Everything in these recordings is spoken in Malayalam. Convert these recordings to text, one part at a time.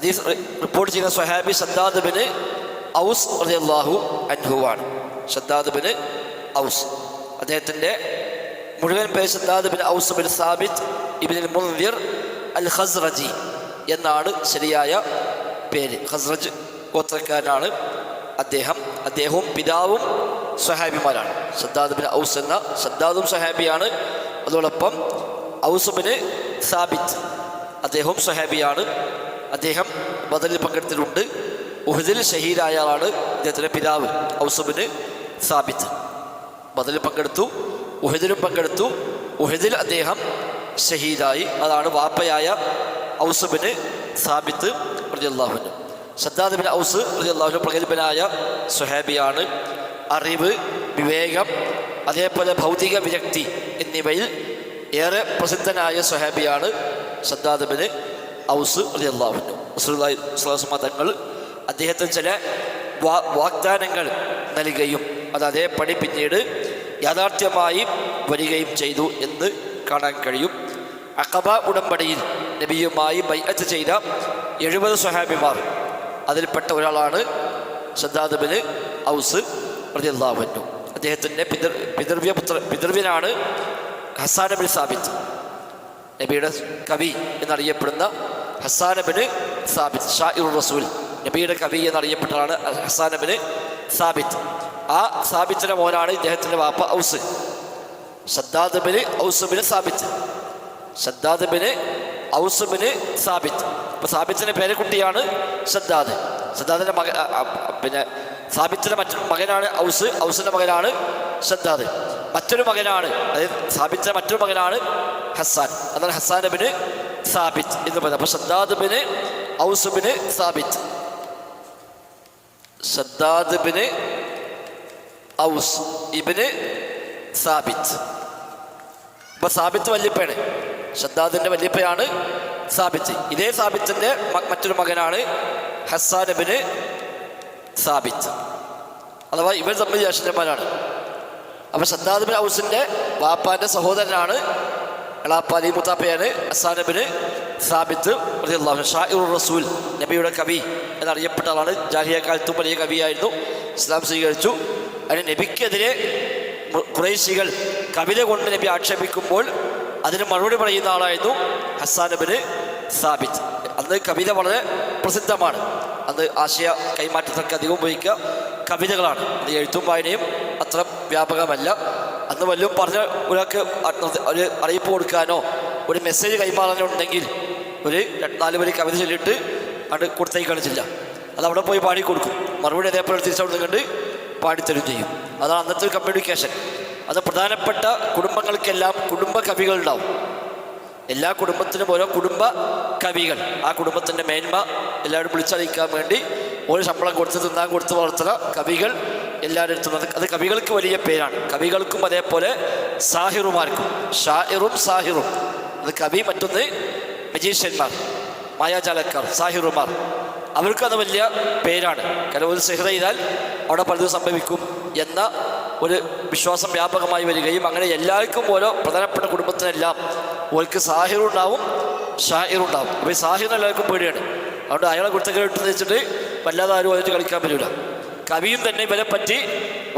ഹദീസ് റിപ്പോർട്ട് ചെയ്യുന്ന സ്വഹാബി സദ്ദാദ് ബിന് ഔസ് റളിയല്ലാഹു അൻഹുവാണ്. സദ്ദാദ് ബിന് ഔസ്. അദ്ദേഹത്തിന്റെ മുഴുവൻ പേര് Shaddad bin Aws bin Thabit ibn Mundhir al Khazraji എന്നാണ് ശരിയായ പേര്. ഖസ്റജ് ഗോത്രക്കാരനാണ് അദ്ദേഹം. അദ്ദേഹവും പിതാവും സ്വഹാബിമാരാണ്. സദ്ദാദ് ബിൻ ഔസ് എന്ന സദ്ദാദും സ്വഹാബിയാണ്. അതോടൊപ്പം ഔസ് ബിന് സാബിത്ത് അദ്ദേഹവും സ്വഹാബിയാണ്. അദ്ദേഹം ബദലിൽ പങ്കെടുത്തിട്ടുണ്ട്. ഉഹദിൽ ഷഹീദായ ആളാണ് അദ്ദേഹത്തിന്റെ പിതാവ് ഔസുബിന് സാബിത്ത്. ബദലിൽ പങ്കെടുത്തു ഉഹദിലും പങ്കെടുത്തു. ഉഹദിൽ അദ്ദേഹം ഷഹീദായി അതാണ് വാപ്പയായ ഔസുബിന് സാബിത്ത് റളിയല്ലാഹുവിന് സദ്ദാദ് ബിൻ ഔസ് റളിയല്ലാഹുവിന് പ്രഗത്ഭനായ സുഹാബിയാണ്. അറിവ് വിവേകം അതേപോലെ ഭൗതിക വിരക്തി എന്നിവയിൽ ഏറെ പ്രസിദ്ധനായ സുഹാബിയാണ് സദ്ദാദ് ബിൻ ഔസ് അലി റസൂലുള്ളാഹി തങ്ങൾ അദ്ദേഹത്തിന് ചില വാ വാഗ്ദാനങ്ങൾ നൽകുകയും അത് അതേപടി പിന്നീട് യാഥാർത്ഥ്യമായി വരികയും ചെയ്തു എന്ന് കാണാൻ കഴിയും. അക്കബ ഉടമ്പടിയിൽ നബിയുമായി ബൈഅത്ത് ചെയ്ത എഴുപത് സ്വഹാബിമാർ. അതിൽപ്പെട്ട ഒരാളാണ് സദ്ദാദ് ബിൻ ഔസ് റളിയല്ലാഹു അദ്ദേഹത്തിന്റെ പിതൃ പിതൃവ്യ പുത്ര പിതൃവ്യനാണ് ഹസാൻ ബിൻ സാബിത്ത്. നബിയുടെ കവി എന്നറിയപ്പെടുന്ന ഹസാനബിന് സാബിത്ത് ഷാഇർ റസൂൽ. നബിയുടെ കവി എന്നറിയപ്പെട്ടതാണ് ഹസാനബിന് സാബിത്ത്. ആ സാബിത്തിന്റെ മോനാണ് ഇദ്ദേഹത്തിന്റെ വാപ്പ ഔസ്. ഷദ്ദാദബിന് ഔസുബിന് സാബിത്ത്. ഷദ്ദാദബിന് ഔസുബിന് സാബിത്ത്. ഇപ്പൊ സാബിത്തിന്റെ പേരക്കുട്ടിയാണ് ഷദ്ദാദ്. ഷദ്ദാദിന്റെ മക പിന്നെ സാബിത്തിന്റെ മറ്റൊരു മകനാണ് ഔസ് ഔസിന്റെ മകനാണ് ഷദ്ദാദ്. മറ്റൊരു മകനാണ് അതായത് സാബിത്തിന്റെ മറ്റൊരു മകനാണ് ഹസാൻ. അതാണ് ഹസാൻ ബിന് സാബിത്ത് എന്ന് പറയുന്നത്. അപ്പൊ Shaddad bin Aws bin Thabit. Shaddad bin Aws ibn Thabit. അപ്പൊ സാബിത്ത് വല്യപ്പയാണ്. സദ്ദാദിന്റെ വല്യപ്പയാണ് സാബിത്ത്. ഇതേ സാബിത്തിന്റെ മറ്റൊരു മകനാണ് ഹസാൻ ബിന് സാബിത്ത്. അഥവാ ഇവർ തമ്മിൽ ജ്യേഷ്ഠന്മാരാണ്. അപ്പൊ സദ്ദാദ് ബിൻ ഔസിന്റെ വാപ്പാന്റെ സഹോദരനാണ് എളാപ്പാലി മുത്താപ്പയാണ് അസാനബിന് സാബിത്ത്. ഷാഇറുർ റസൂൽ നബിയുടെ കവി എന്നറിയപ്പെട്ട ആളാണ്. ജാഹിയ കാലത്തും വലിയ കവിയായിരുന്നു. ഇസ്ലാം സ്വീകരിച്ചു. അതിന് നബിക്കെതിരെ കുറേശികൾ കവിത കൊണ്ട് നബി ആക്ഷേപിക്കുമ്പോൾ അതിന് മറുപടി പറയുന്ന ആളായിരുന്നു ഹസാനബിന് സാബിത്ത്. അന്ന് കവിത വളരെ പ്രസിദ്ധമാണ്. അത് ആശയ കൈമാറ്റത്തിനൊക്കെ അധികം ഉപയോഗിക്കുക കവിതകളാണ്. അത് എഴുത്തും വായനയും അത്ര വ്യാപകമല്ല. അന്ന് വല്ലതും പറഞ്ഞ ഒരാൾക്ക് ഒരു അറിയിപ്പ് കൊടുക്കാനോ ഒരു മെസ്സേജ് കൈമാറാനോ ഉണ്ടെങ്കിൽ ഒരു നാല് പേര് കവിത ചൊല്ലിയിട്ട് അത് കൊടുത്തേക്കാണ് ചില്ല അത് അവിടെ പോയി പാടി കൊടുക്കും. മറുപടി അതേപോലെ തിരിച്ചവിടെ കണ്ട് പാടിത്തരും ചെയ്യും. അതാണ് അന്നത്തെ ഒരു കമ്മ്യൂണിക്കേഷൻ അത് പ്രധാനപ്പെട്ട കുടുംബങ്ങൾക്കെല്ലാം കുടുംബ കവികൾ ഉണ്ടാവും. എല്ലാ കുടുംബത്തിനും ഓരോ കുടുംബ കവികൾ. ആ കുടുംബത്തിന്റെ മേന്മ എല്ലാവരും വിളിച്ചറിയിക്കാൻ വേണ്ടി ഒരു ശമ്പളം കൊടുത്ത് തിന്നാൻ കൊടുത്ത് വളർത്തുന്ന കവികൾ എല്ലാവരും അത് കവികൾക്ക് വലിയ പേരാണ്. കവികൾക്കും അതേപോലെ സാഹിറുമാർക്കും. ഷാഹിറും സാഹിറും. അത് കവി മറ്റൊന്ന് മജീഷ്യന്മാർ മായാജാലക്കാർ സാഹിറുമാർ. അവർക്ക് അത് വലിയ പേരാണ്. കാരണം ഒരു ചെയ്താൽ അവിടെ പലതും സംഭവിക്കും എന്ന ഒരു വിശ്വാസം വ്യാപകമായി വരികയും അങ്ങനെ എല്ലാവർക്കും ഓരോ പ്രധാനപ്പെട്ട കുടുംബത്തിനെല്ലാം ഓർക്ക് സാഹിറുണ്ടാവും ഷാഹിറുണ്ടാവും അപ്പോൾ ഈ സാഹിറിന് എല്ലാവർക്കും പേടിയാണ്. അതുകൊണ്ട് അയാളെ കുടുത്തങ്ങൾ കേട്ടെന്ന് വെച്ചിട്ട് വല്ലാതെ ആരും അതിന് കളിക്കാൻ പറ്റില്ല കവിയും തന്നെ ഇവരെ പറ്റി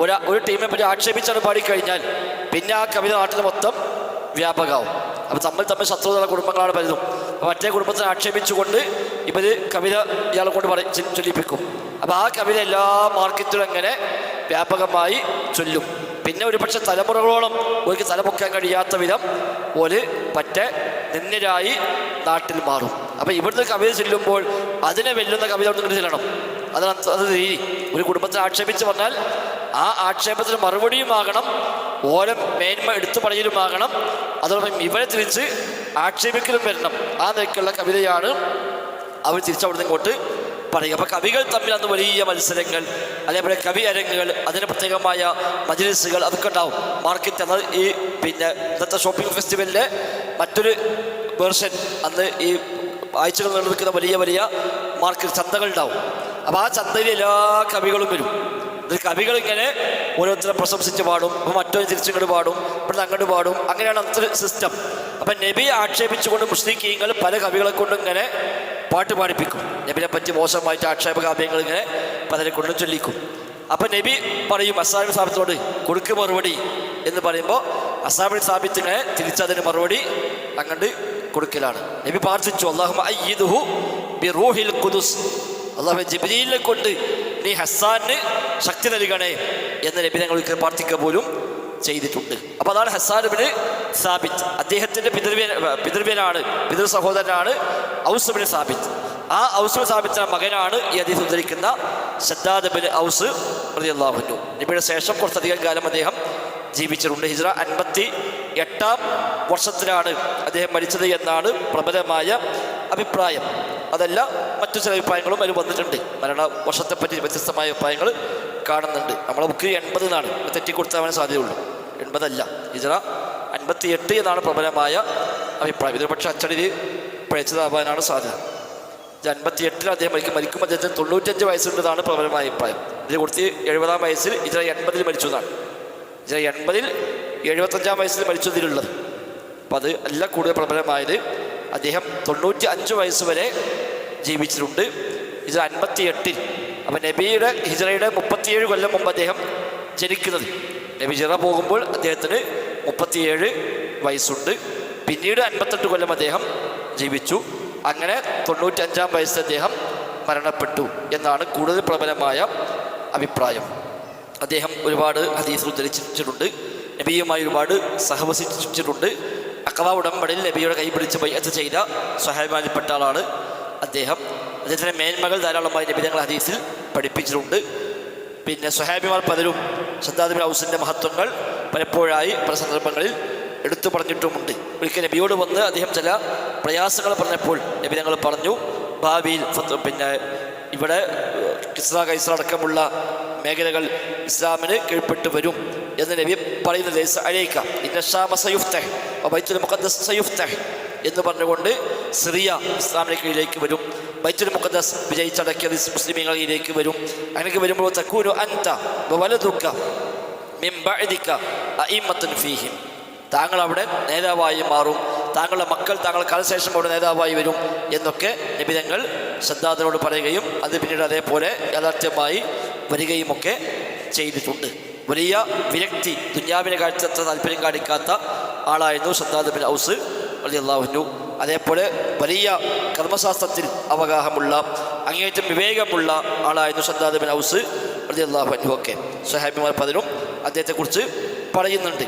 ഒരു ഒരു ടീമിനെ പറ്റി ആക്ഷേപിച്ചാണ് പാടിക്കഴിഞ്ഞാൽ പിന്നെ ആ കവിത നാട്ടിൽ മൊത്തം വ്യാപകമാവും അപ്പം തമ്മിൽ തമ്മിൽ ശത്രുതയുള്ള കുടുംബങ്ങളാണ് പലതും. അപ്പം മറ്റേ കുടുംബത്തിനെ ആക്ഷേപിച്ചുകൊണ്ട് ഇവർ കവിത ഇയാളെ കൊണ്ട് പറ ചൊല്ലിപ്പിക്കും. അപ്പോൾ ആ കവിത എല്ലാ മാർക്കറ്റിലും അങ്ങനെ വ്യാപകമായി ചൊല്ലും. പിന്നെ ഒരു ഒരുപക്ഷെ തലമുറകളോളം ഒരു തലപൊക്കാൻ കഴിയാത്ത വിധം ഒരു പറ്റ നിന്നരായി നാട്ടിൽ മാറും. അപ്പം ഇവിടുന്ന് കവിത ചെല്ലുമ്പോൾ അതിനെ വെല്ലുന്ന കവിത ഒന്നും ചെല്ലണം. അതാണ് അത് രീതി ഒരു കുടുംബത്തെ ആക്ഷേപിച്ച് പറഞ്ഞാൽ ആ ആക്ഷേപത്തിന് മറുപടിയുമാകണം ഓരോ മേന്മ എടുത്തു പറയലുമാകണം അതോടൊപ്പം ഇവരെ തിരിച്ച് ആക്ഷേപിക്കലും വരണം. ആ നിലയ്ക്കുള്ള കവിതയാണ് അവർ തിരിച്ചവിടുന്ന് ഇങ്ങോട്ട് പറയുക. അപ്പോൾ കവികൾ തമ്മിൽ അന്ന് വലിയ മത്സരങ്ങൾ അതേപോലെ കവി അരങ്ങുകൾ അതിന് പ്രത്യേകമായ മജിലിസുകൾ അതൊക്കെ ഉണ്ടാവും. മാർക്കറ്റ് എന്നത് ഈ പിന്നെ ഇന്നത്തെ ഷോപ്പിംഗ് ഫെസ്റ്റിവലിന്റെ മറ്റൊരു വേർഷൻ അന്ന് ഈ ആഴ്ചകൾ നിലനിൽക്കുന്ന വലിയ വലിയ മാർക്കറ്റ് ചന്തകൾ ഉണ്ടാവും. അപ്പോൾ ആ ചന്തയിൽ എല്ലാ കവികളും വരും. കവികൾ ഇങ്ങനെ ഓരോരുത്തരെ പ്രശംസിച്ച് പാടും. അപ്പോൾ മറ്റൊരു തിരിച്ചിങ്ങോട്ട് പാടും. ഇവിടുന്ന് അങ്ങോട്ട് പാടും. അങ്ങനെയാണ് അത്ര സിസ്റ്റം അപ്പം നബി ആക്ഷേപിച്ചുകൊണ്ട് മുസ്ലിക്കീങ്ങൾ പല കവികളെ കൊണ്ടും ഇങ്ങനെ പാട്ട് പാടിപ്പിക്കും. നബിനെ പറ്റി മോശമായിട്ട് ആക്ഷേപ കാവ്യങ്ങൾ ഇങ്ങനെ പലരെ കൊണ്ടും ചൊല്ലിക്കും. അപ്പം നബി പറയും അസാബി സാബിത്തോട് കൊടുക്ക് മറുപടി എന്ന് പറയുമ്പോൾ അസാബി സാബിത്ത് ഇങ്ങനെ തിരിച്ചതിന് മറുപടി അങ്ങോട്ട് കൊടുക്കലാണ്. നബി പ്രാർത്ഥിച്ചു അള്ളാഹു ബി റൂഹിൽ ഖുദുസ് അള്ളാഹു ജബിലീലിനെ കൊണ്ട് നീ ഹസ്സാന് ശക്തി നൽകണേ എന്ന് നബി ഞങ്ങൾക്ക് പ്രാർത്ഥിക്കുക പോലും ചെയ്തിട്ടുണ്ട്. അപ്പോൾ അതാണ് ഹസ്സാനുബിന് സാബിത്ത്. അദ്ദേഹത്തിന്റെ പിതൃവ്യ പിതൃവ്യനാണ് പിതൃ സഹോദരനാണ് ഔസുബിന് സാബിത്ത്. ആ ഔസുബിൻ സാബിത്തിന്റെ മകനാണ് ഈ അതി ഉദ്ധരിക്കുന്ന ഷദ്ദാദ് ബിൻ ഔസ് റളിയല്ലാഹു നബിയുടെ ശേഷം കുറച്ചധികം കാലം അദ്ദേഹം ജീവിച്ചിട്ടുണ്ട്. ഹിജ്ര അൻപത്തി എട്ടാം വർഷത്തിലാണ് അദ്ദേഹം മരിച്ചത് എന്നാണ് പ്രബലമായ അഭിപ്രായം. അതല്ല മറ്റു ചില അഭിപ്രായങ്ങളും അതിൽ വന്നിട്ടുണ്ട്. മരണ വർഷത്തെപ്പറ്റി വ്യത്യസ്തമായ അഭിപ്രായങ്ങൾ കാണുന്നുണ്ട്. നമ്മളെ ബുക്ക് എൺപത് എന്നാണ്. തെറ്റിക്കൊടുത്താവാൻ സാധ്യതയുള്ളൂ. എൺപതല്ല. ഇതിന അൻപത്തി എട്ട് എന്നാണ് പ്രബലമായ അഭിപ്രായം. ഇതൊരു പക്ഷേ അച്ചടിയിൽ പിഴച്ചതാവാനാണ് സാധ്യത. ഇത് അൻപത്തി എട്ടിൽ അദ്ദേഹം മരിക്കും. മരിക്കുമ്പോൾ അദ്ദേഹത്തിന് തൊണ്ണൂറ്റഞ്ച് വയസ്സുണ്ടെന്നാണ് പ്രബലമായ അഭിപ്രായം. ഇതിൽ കൊടുത്ത് എഴുപതാം വയസ്സിൽ ഇതിന എൺപതിൽ മരിച്ചു എന്നാണ്. ഇതിന എൺപതിൽ എഴുപത്തഞ്ചാം വയസ്സിൽ മരിച്ചു ഇതിലുള്ളത് അപ്പം അത് അല്ല കൂടുതൽ പ്രബലമായത്. അദ്ദേഹം തൊണ്ണൂറ്റി അഞ്ച് വയസ്സ് വരെ ജീവിച്ചിട്ടുണ്ട്. ഇത് അൻപത്തി എട്ടിൽ അപ്പം നബിയുടെ ഹിജറയുടെ മുപ്പത്തിയേഴ് കൊല്ലം മുമ്പ് അദ്ദേഹം ജനിക്കുന്നത്. നബി ഹിജറ പോകുമ്പോൾ അദ്ദേഹത്തിന് മുപ്പത്തിയേഴ് വയസ്സുണ്ട്. പിന്നീട് അൻപത്തെട്ട് കൊല്ലം അദ്ദേഹം ജീവിച്ചു. അങ്ങനെ തൊണ്ണൂറ്റഞ്ചാം വയസ്സിൽ അദ്ദേഹം മരണപ്പെട്ടു എന്നാണ് കൂടുതൽ പ്രബലമായ അഭിപ്രായം. അദ്ദേഹം ഒരുപാട് ഹദീസ് ഉദ്ധരിച്ചിട്ടുണ്ട്. നബിയുമായി ഒരുപാട് സഹവസിച്ചിട്ടുണ്ട്. അക്കവ ഉടമ്പടിയിൽ നബിയുടെ കൈ പിടിച്ച് ബയ്യത്ത് ചെയ്ത സഹായമാനിൽപ്പെട്ട ആളാണ് അദ്ദേഹം അദ്ദേഹത്തിന്റെ മേന്മകൾ ധാരാളമായി നബി തങ്ങൾ ഹദീസിൽ പഠിപ്പിച്ചിട്ടുണ്ട്. പിന്നെ സ്വഹാബിമാർ പലരും സദ്ദാദിബിൻ ഹൗസിന്റെ മഹത്വങ്ങൾ പലപ്പോഴായി പല സന്ദർഭങ്ങളിൽ എടുത്തു പറഞ്ഞിട്ടുമുണ്ട്. ഒരിക്കൽ നബിയോട് വന്ന് അദ്ദേഹം ചില പ്രയാസങ്ങൾ പറഞ്ഞപ്പോൾ നബി ഞങ്ങൾ പറഞ്ഞു ഭാവിയിൽ പിന്നെ ഇവിടെ കിസ്ര കൈസ്ര അടക്കമുള്ള മേഖലകൾ ഇസ്ലാമിന് കീഴ്പ്പെട്ട് വരും എന്ന് നബി പറയുന്നത് അഴയിക്ക ഇന്നഷാമ സയുഫ്തഹ് ബൈത്തുൽ മുഖദ്ദസ് സയുഫ്തഹ് എന്ന് പറഞ്ഞുകൊണ്ട് സിറിയ ഇസ്ലാമികയിലേക്ക് വരും. ബൈറ്റുൽ മുഖദ്ദസ് വിജയിച്ചടക്കിയത് മുസ്ലിമീങ്ങളിലേക്ക് വരും. അങ്ങനെ വരുമ്പോൾ തക്കൂരു അൻത വലതുക്ക അഇമ്മത്തുൻ ഫീഹിം. താങ്കൾ അവിടെ നേതാവായി മാറും. താങ്കളുടെ മക്കൾ താങ്കൾ കാലശേഷം അവിടെ നേതാവായി വരും എന്നൊക്കെ നിബിധങ്ങൾ ശ്രദ്ധാതനോട് പറയുകയും അത് പിന്നീട് അതേപോലെ യാഥാർത്ഥ്യമായി വരികയുമൊക്കെ ചെയ്തിട്ടുണ്ട്. വലിയ വിരക്തി ദുന്യാവിനെ കാഴ്ച താല്പര്യം കാണിക്കാത്ത ആളായിരുന്നു ബിൻ ഔസ്. അലി അള്ളാഹുനു അതേപോലെ വലിയ കർമ്മശാസ്ത്രത്തിൽ അവഗാഹമുള്ള അങ്ങേയറ്റം വിവേകമുള്ള ആളായിരുന്നു ശ്രദ്ധാദ് ബിൻ ഔസ് അലി അള്ളാഹുനു ഒക്കെ. സുഹാബിമാർ പലരും അദ്ദേഹത്തെക്കുറിച്ച് പറയുന്നുണ്ട്.